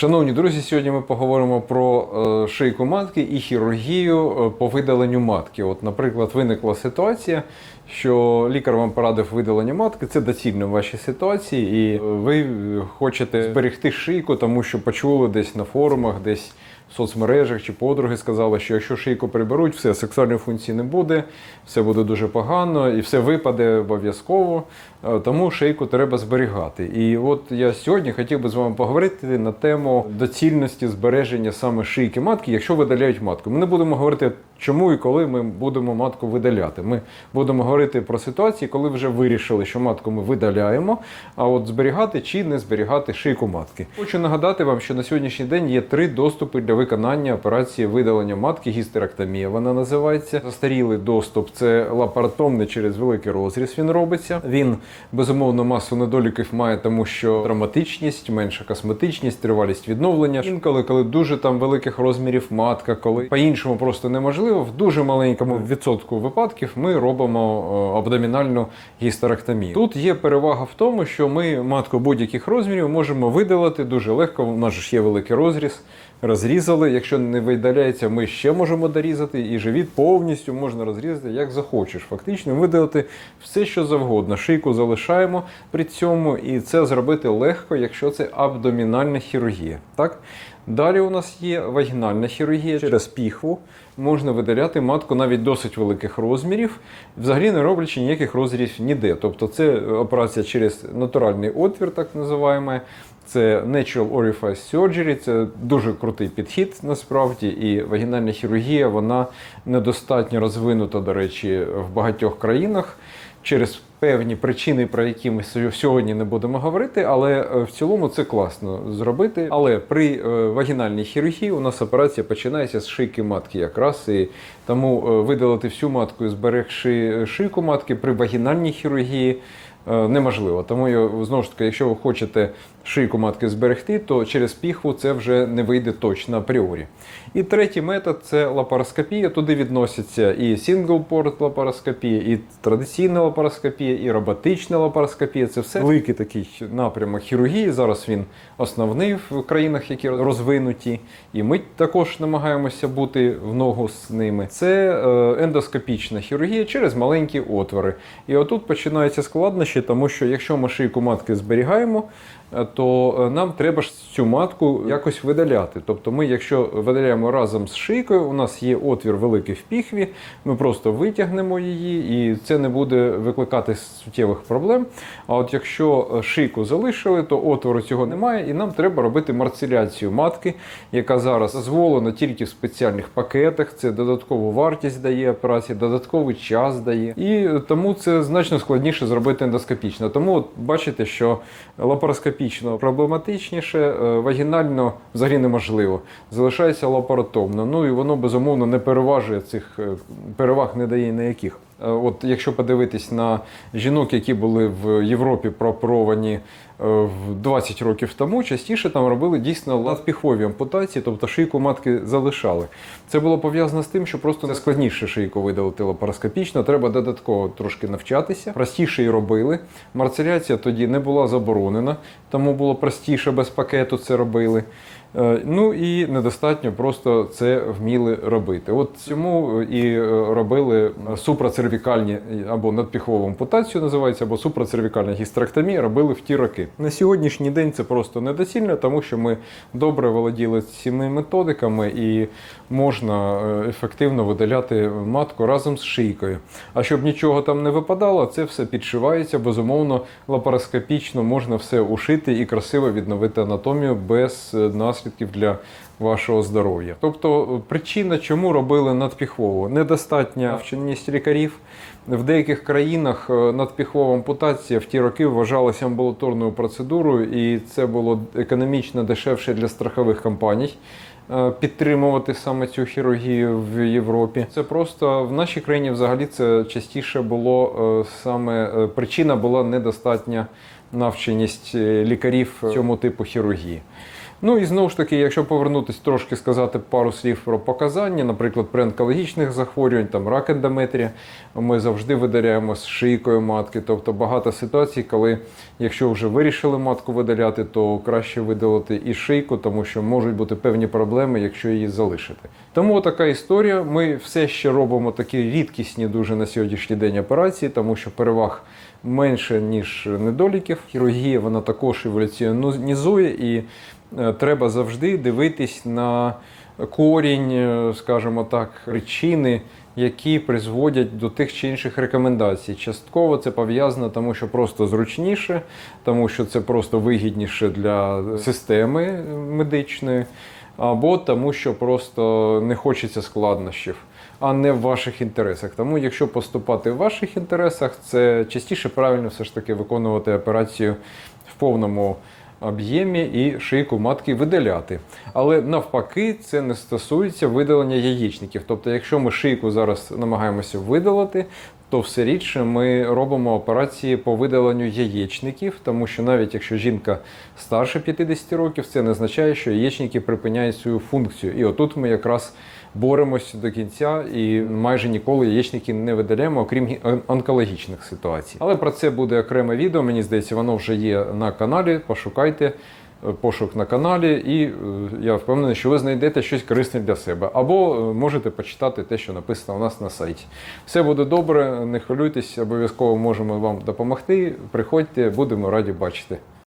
Шановні друзі, сьогодні ми поговоримо про е, шийку матки і хірургію е, по видаленню матки. От, наприклад, виникла ситуація, що лікар вам порадив видалення матки. Це доцільно в вашій ситуації, і ви хочете зберегти шийку, тому що почули десь на форумах, десь соцмережах чи подруги сказали, що якщо шийку приберуть, все сексуальної функції не буде, все буде дуже погано і все випаде обов'язково. Е, Тому шийку треба зберігати. І от я сьогодні хотів би з вами поговорити на тему доцільності збереження саме шийки матки, якщо видаляють матку. Ми не будемо говорити, чому і коли ми будемо матку видаляти. Ми будемо говорити про ситуації, коли вже вирішили, що матку ми видаляємо, а от зберігати чи не зберігати шийку матки. Хочу нагадати вам, що на сьогоднішній день є три доступи для виконання операції видалення матки, гістеректомія. Вона називається застарілий доступ. Це лапаротомний через великий розріз. Він робиться. Він безумовно масу недоліків має, тому що травматичність, менша косметичність, тривалість відновлення. Інколи, коли дуже там великих розмірів матка, коли по-іншому просто неможливо, в дуже маленькому відсотку випадків ми робимо е, абдомінальну гістеректомію. Тут є перевага в тому, що ми матку будь-яких розмірів можемо видалити дуже легко. У нас ж є великий розріз. Розрізали. Якщо не видаляється, ми ще можемо дорізати, і живіт повністю можна розрізати, як захочеш. Фактично видалити все, що завгодно. Шийку залишаємо при цьому, і це зробити легко, якщо це абдомінальна хірургія. Так? Далі у нас є вагінальна хірургія через піхву. Можна видаляти матку навіть досить великих розмірів, взагалі не роблячи ніяких розмірів ніде. Тобто це операція через натуральний отвір, так називаємо. Це Natural Orifice Surgery, це дуже крутий підхід насправді, і вагінальна хірургія вона недостатньо розвинута, до речі, в багатьох країнах через певні причини, про які ми сьогодні не будемо говорити, але е, в цілому це класно зробити. Але при е, вагінальній хірургії у нас операція починається з шийки матки, якраз і тому е, видалити всю матку зберегши шийку матки при вагінальній хірургії. Неможливо, тому знову ж таки, якщо ви хочете шийку матки зберегти, то через піхву це вже не вийде точно апріорі. І третій метод це лапароскопія. Туди відносяться і сингл-порт лапароскопія, і традиційна лапароскопія, і роботична лапароскопія. Це все великий такий напрямок хірургії. Зараз він основний в країнах, які розвинуті. І ми також намагаємося бути в ногу з ними. Це е, ендоскопічна хірургія через маленькі отвори. І отут починаються складнощі, тому що якщо ми шийку матки зберігаємо, е, то е, нам треба ж цю матку якось видаляти. Тобто, ми, якщо видаляємо разом з шийкою, у нас є отвір великий в піхві, ми просто витягнемо її, і це не буде викликати суттєвих проблем. А от якщо е, шийку залишили, то отвору цього немає, і нам треба робити марциляцію матки, яка зараз дозволена тільки в спеціальних пакетах. Це додаткову вартість дає операції, додатковий час дає. І тому це значно складніше зробити ендоскопічно. Тому от бачите, що лапароскопічно проблематичніше, е, вагінально взагалі неможливо. Залишається лапаротомно. Ну і воно безумовно не переважує цих е, переваг, не дає ніяких. Е, От якщо подивитись на жінок, які були в Європі прооперовані е, в 20 років тому, частіше там робили дійсно надпіхові ампутації, тобто шийку матки залишали. Це було пов'язано з тим, що просто не складніше шийку видалити лапароскопічно, треба додатково трошки навчатися. Простіше і робили. Марцеляція тоді не була заборонена, тому було простіше без пакету це робили. Е, Ну і недостатньо просто це вміли робити. От цьому і е, робили супроцервікальні або надпіхову ампутацію називається, або супроцервікальна гістеректомія робили в ті роки. На сьогоднішній день це просто недоцільно, тому що ми добре володіли цими методиками і можна е, ефективно видаляти матку разом з шийкою. А щоб нічого там не випадало, це все підшивається. Безумовно, лапароскопічно можна все ушити і красиво відновити анатомію без е, наслідків для вашого здоров'я. Тобто причина, чому робили надпіхвово, недостатня вченість лікарів. В деяких країнах е, надпіхвова ампутація в ті роки вважалася амбулаторною процедурою, і це було економічно дешевше для страхових компаній. е, Підтримувати саме цю хірургію в Європі. Це просто в нашій країні взагалі це частіше було е, саме причина була недостатня навченість лікарів цьому типу хірургії. Ну і знову ж таки, якщо повернутися трошки сказати пару слів про показання, наприклад, при онкологічних захворювань, там рак ендометрія, ми завжди видаляємо з шийкою матки. Тобто багато ситуацій, коли якщо вже вирішили матку видаляти, то краще видалити і шийку, тому що можуть бути певні проблеми, якщо її залишити. Тому така історія. Ми все ще робимо такі рідкісні дуже на сьогоднішній день операції, тому що переваг менше, ніж недоліків. Хірургія вона також еволюціонізує і треба завжди дивитись на корінь, е, скажімо так, причини, які призводять до тих чи інших рекомендацій. Частково це пов'язано, тому що просто зручніше, тому що це просто вигідніше для системи медичної, або тому, що просто не хочеться складнощів. А не в ваших інтересах. Тому, якщо поступати в ваших інтересах, це частіше правильно все ж таки виконувати операцію в повному об'ємі і шийку матки видаляти. Але навпаки, це не стосується видалення яєчників. Тобто, якщо ми шийку зараз намагаємося видалити, то все рідше ми робимо операції по видаленню яєчників, тому що навіть якщо жінка старше 50 років, це не означає, що яєчники припиняють свою функцію. І отут ми якраз боремося до кінця і майже ніколи яєчники не видаляємо, окрім онкологічних ситуацій. Але про це буде окреме відео. Мені здається, воно вже є на каналі. Пошукайте е, пошук на каналі, і е, я впевнений, що ви знайдете щось корисне для себе. Або е, можете почитати те, що написано у нас на сайті. Все буде добре, не хвилюйтесь, обов'язково можемо вам допомогти. Приходьте, будемо раді бачити.